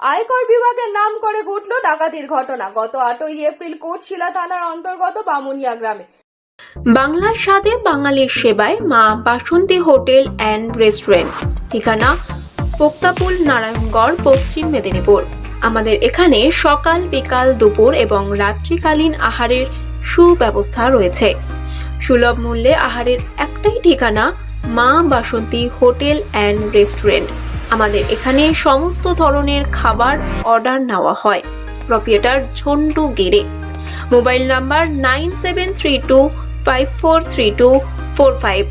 আয়কর বিভাগের নাম করে ঘটল ডাকাতির ঘটনা। গত আটই এপ্রিল কোটশিলা থানার অন্তর্গত বামুনিয়া গ্রামে। বাংলার সাথে বাঙালির সেবায় মা বাসন্তী হোটেল অ্যান্ড রেস্টুরেন্ট। ঠিকানা পোক্তাপুল নারায়ণগড়, পশ্চিম মেদিনীপুর। আমাদের এখানে সকাল, বিকাল, দুপুর এবং রাত্রিকালীন আহারের সুব্যবস্থা রয়েছে। সুলভ মূল্যে আহারের একটাই ঠিকানা মা বাসন্তী হোটেল অ্যান্ড রেস্টুরেন্ট। আমাদের এখানে সমস্ত ধরনের খাবার অর্ডার নেওয়া হয়। প্রপিয়েটার ঝন্টু গেড়ে mobile number nine seven three two, five four three two, four five.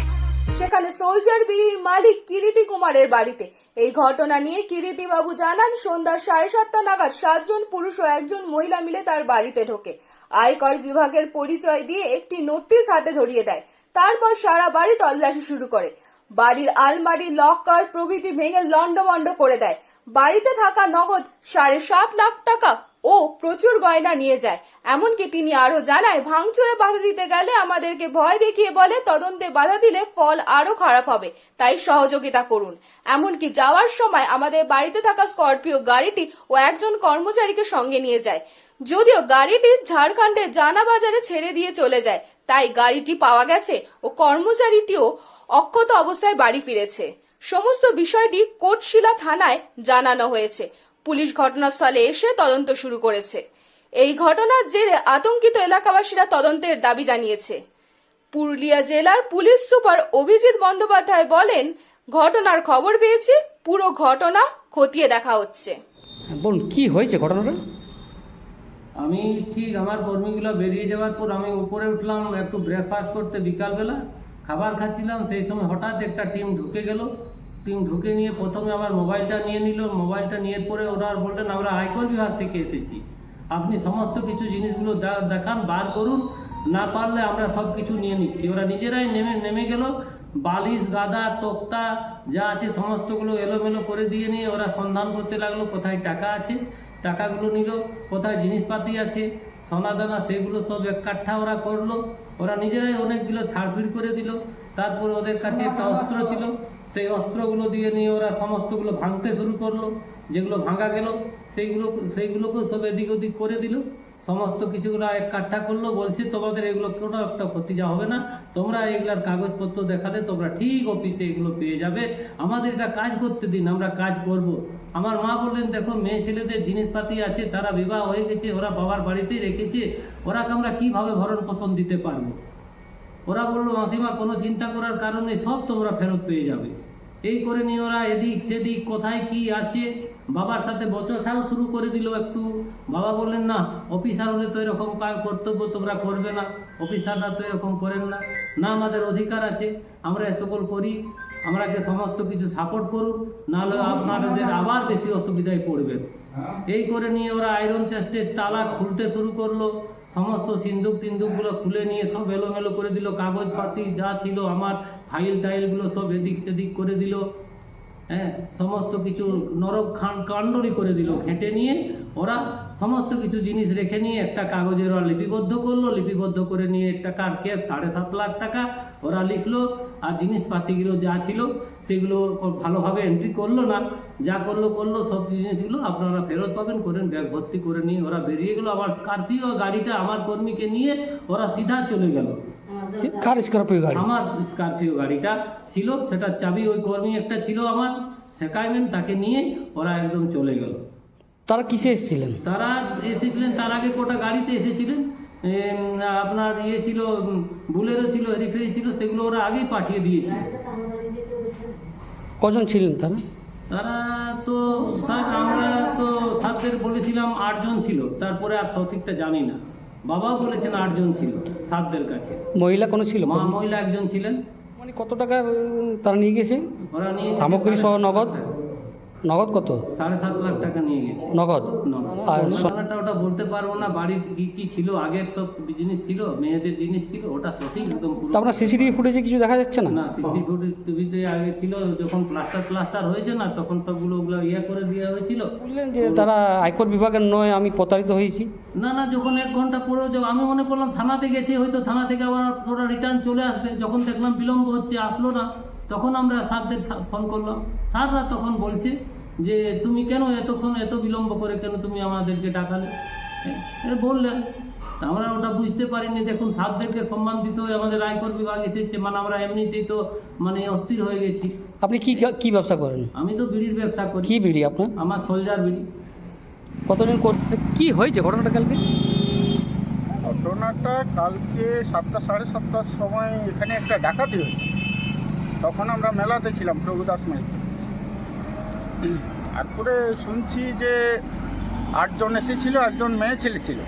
সেখানে সোলজার বিড়ির মালিক কিরিটি কুমারের বাড়িতে। এই ঘটনা নিয়ে কিরিটি বাবু জানান, সন্ধ্যা সাড়ে সাতটা নাগাদ সাতজন পুরুষ ও একজন মহিলা মিলে তার বাড়িতে ঢোকে। আয়কর বিভাগের পরিচয় দিয়ে একটি নোটিশ হাতে ধরিয়ে দেয়। তারপর সারা বাড়ি তল্লাশি শুরু করে। বাড়ির আলমারি, লকার প্রভৃতি ভেঙে লন্ডমন্ড করে দেয়। বাড়িতে থাকা নগদ সাড়ে সাত লাখ টাকা ও প্রচুর গয়না নিয়ে যায়। এমনকি তিনি আরও জানায়, ভাঙচুরে বাধা দিতে গেলে আমাদেরকে ভয় দেখিয়ে বলে, তদন্তে বাধা দিলে ফল আরও খারাপ হবে, তাই সহযোগিতা করুন। এমনকি যাওয়ার সময় আমাদের বাড়িতে থাকা স্করপিও গাড়িটি ও একজন কর্মচারীকে সঙ্গে নিয়ে যায়। যদিও গাড়িটি ঝাড়খণ্ডের জানা বাজারে ছেড়ে দিয়ে চলে যায়, তাই গাড়িটি পাওয়া গেছে ও কর্মচারীটিও অক্ষত অবস্থায় বাড়ি ফিরেছে। সমস্ত বিষয়টি কোটশিলা থানায় জানানো হয়েছে। পুলিশ ঘটনাস্থলে এসে তদন্ত শুরু করেছে। এই ঘটনার জেরে আতঙ্কিত এলাকাবাসীরা তদন্তের দাবি জানিয়েছে। পুরুলিয়া জেলার পুলিশ সুপার অভিজিৎ বন্দ্যোপাধ্যায় বলেন ঘটনার খবর পেয়েছি পুরো ঘটনা খতিয়ে দেখা হচ্ছে। বলুন কি হয়েছে ঘটনাটা? আমি ঠিক আমার কর্মীগুলো বেরিয়ে যাওয়ার পর আমি উপরে উঠলাম একটু ব্রেকফাস্ট করতে বিকালবেলা। খাবার খাচ্ছিলাম, সেই সময় হঠাৎ একটা টিম ঢুকে গেল। টিম ঢুকে নিয়ে প্রথমে আমার মোবাইলটা নিয়ে নিল। মোবাইলটা নিয়ে পরে ওরা বললেন, আমরা আয়কর বিভাগ থেকে এসেছি। আপনি সমস্ত কিছু জিনিসগুলো দেখান, বার করুন। না পারলে আমরা সব কিছু নিয়ে নিচ্ছি। ওরা নিজেরাই নেমে নেমে গেল। বালিশ, গাদা, তোক্তা, যা আছে সমস্তগুলো এলোমেলো করে দিয়ে নিয়ে ওরা সন্ধান করতে লাগল, কোথায় টাকা আছে। টাকাগুলো নিল, কোথায় জিনিসপাতি আছে। সোনা দানা সেগুলো সব এক কাঠা ওরা করল। ওরা নিজেরাই অনেকগুলো ছাড়ফিড় করে দিল। তারপর ওদের কাছে একটা অস্ত্র ছিল। সেই অস্ত্রগুলো দিয়ে নিয়ে ওরা সমস্তগুলো ভাঙতে শুরু করল। যেগুলো ভাঙা গেল সেইগুলো সেইগুলোকেও সব এদিক ওদিক করে দিল। সমস্ত কিছুগুলো এক কাঠা করল বলছে তোমাদের এগুলো কোনো একটা ক্ষতি যা হবে না। তোমরা এগুলার কাগজপত্র দেখালে তোমরা ঠিক অফিসে এগুলো পেয়ে যাবে। আমাদের এটা কাজ করতে দিন আমরা কাজ করব। আমার মা বললেন, দেখো, মেয়ে ছেলেদের জিনিসপাতি আছে, তারা বিবাহ হয়ে গেছে, ওরা বাবার বাড়িতেই রেখেছে, ওরাকে আমরা কীভাবে ভরণ পোষণ দিতে পারব? ওরা বলল, মাসিমা, কোনো চিন্তা করার কারণে সব তোমরা ফেরত পেয়ে যাবে। এই করে নিয়ে ওরা এদিক সেদিক কোথায় কি আছে, বাবার সাথে বচসাও শুরু করে দিল একটু। বাবা বললেন, না, অফিসার হলে তো এরকম কাজ কর্তব্য তোমরা করবে না, অফিসাররা তো এরকম করেন না। না, আমাদের অধিকার আছে, আমরা এ সকল করি। আমরাকে সমস্ত কিছু সাপোর্ট করুন নাহলে আপনাদের আবার বেশি অসুবিধায় পড়বেন এই করে নিয়ে ওরা আয়রন চেস্টের তালা খুলতে শুরু করল। সমস্ত সিন্দুক তিন্দুকগুলো খুলে নিয়ে সব এলোমেলো করে দিল। কাগজপাতি যা ছিল আমার ফাইল টাইলগুলো সব এদিক সেদিক করে দিল। হ্যাঁ সমস্ত কিছু নরক খান কাণ্ডরি করে দিল। ঘেঁটে নিয়ে ওরা সমস্ত কিছু জিনিস রেখে নিয়ে একটা কাগজের ওরা লিপিবদ্ধ করল লিপিবদ্ধ করে নিয়ে টাকার কেস সাড়ে সাত লাখ টাকা ওরা লিখলো। আর জিনিসপাতিগুলো যা ছিল সেগুলো ভালোভাবে এন্ট্রি করল না। যা করল করল সব জিনিসগুলো আপনারা ফেরত পাবেন করেন ব্যাগ ভর্তি করে নিয়ে ওরা বেরিয়ে গেলো। আমার স্করপিও গাড়িটা আমার কর্মীকে নিয়ে ওরা সিধা চলে গেল। কার স্করপিও গাড়ি? আমার স্করপিও গাড়িটা ছিল সেটা চাবি ওই কর্মী একটা ছিল আমার। শেখাইবেন তাকে নিয়ে ওরা একদম চলে গেল। তারা কিসে এসেছিলেন? তারা এসেছিলেন তার আগে কোটা গাড়িতে এসেছিলেন। আপনার ইয়ে ছিল বুলেরও ছিল হেরিফেরি ছিল সেগুলো ওরা আগেই পাঠিয়ে দিয়েছিল কজন ছিলেন তারা? তারা তো স্যার আমরা তো স্যারদের বলেছিলাম আটজন ছিল। তারপরে আর সঠিকটা জানি না। বাবাও বলেছেন আটজন ছিল স্যারদের কাছে। মহিলা কোনো ছিল? মা মহিলা একজন ছিলেন। মানে কত টাকা তারা নিয়ে গেছে? ওরা নিয়ে গেছে সামগ্রী সহ নগদ। নগদ কত? সাড়ে সাত লাখ টাকা নিয়ে গেছে। নগদ? আর স- ঘটনাটা ওটা বলতে পারব না বাড়ির কি কি ছিল আগের সব জিনিস ছিল মেয়েদের জিনিস ছিল ওটা সঠিক একদম আপনার সিসিটিভি ফুটেজে কিছু দেখা যাচ্ছে না? না সিসিটিভি টিভিতে আগে ছিল যখন প্লাস্টার প্লাস্টার হয়েছে না তখন সবগুলো ওগুলো ইয়ে করে দেওয়া হয়েছিল। বললেন যে তারা আয়কর বিভাগের নয় আমি প্রতারিত হয়েছি। না না যখন এক ঘণ্টা পরে যখন- আমি মনে করলাম থানাতে গেছে হয়তো থানা থেকে আবার ওরা রিটার্ন চলে আসবে যখন দেখলাম বিলম্ব হচ্ছে আসলো না। তখন আমরা স্যারদের সা- ফোন করলাম। স্যাররা তখন বলছে যে তুমি কেন এতক্ষণ এত বিলম্ব করে কেন তুমি আমাদেরকে ডাকালে? বললেন। তা আমরা ওটা বুঝতে পারিনি। দেখুন সাতদেরকে সম্মান দিতে হয় আমাদের আয়কর বিভাগ এসেছে। মানে আমরা এমনিতেই তো মানে অস্থির হয়ে গেছি। আপনি কি কি ব্যবসা করেন? আমি তো বিড়ির ব্যবসা করি। কি বিড়ি আপনার? আমার সোলজার বিড়ি। কতদিন কর- কি হয়েছে ঘটনাটা কালকে? ঘটনাটা কালকে সাতটা সাড়ে সাতটার সময় এখানে একটা ডাকাতি হয়েছে। তখন আমরা মেলাতে ছিলাম প্রভুদাস মাইতে। তারপরে শুনছি যে আটজন এসেছিল, একজন মেয়ে ছেলে ছিল।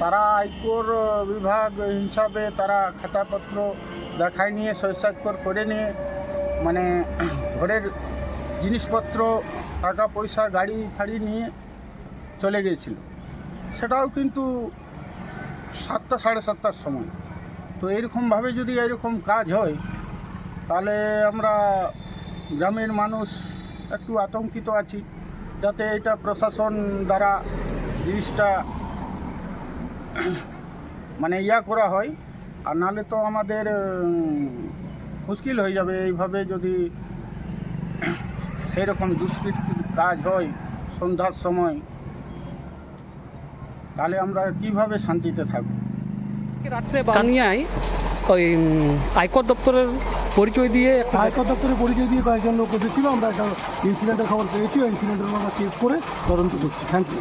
তারা আয়কর বিভাগ হিসাবে তারা খাতাপত্র দেখায় নিয়ে শৈশাক্ষর করে নিয়ে মানে ঘরের জিনিসপত্র, টাকা পয়সা, গাড়ি ফাড়ি নিয়ে চলে গিয়েছিল। সেটাও কিন্তু সাতটা, সাড়ে সাতটার সময়। তো এরকমভাবে যদি এরকম কাজ হয় তাহলে আমরা গ্রামের মানুষ একটু আতঙ্কিত আছি, যাতে এটা প্রশাসন দ্বারা জিনিসটা মানে ইয়া করা হয়। আর নাহলে তো আমাদের মুশকিল হয়ে যাবে। এইভাবে যদি সেরকম দুষ্কৃতির কাজ হয় সন্ধ্যার সময়, তাহলে আমরা কীভাবে শান্তিতে থাকব? রাত্রে বানিয়ায় ওই আয়কর দপ্তরের পরিচয় দিয়ে আয়কর দপ্তরের পরিচয় দিয়ে কয়েকজন লোক এসেছিল আমরা একটা ইনসিডেন্টের খবর পেয়েছি। ওই ইনসিডেন্টের আমরা কেস করে তদন্ত করছি। Thank you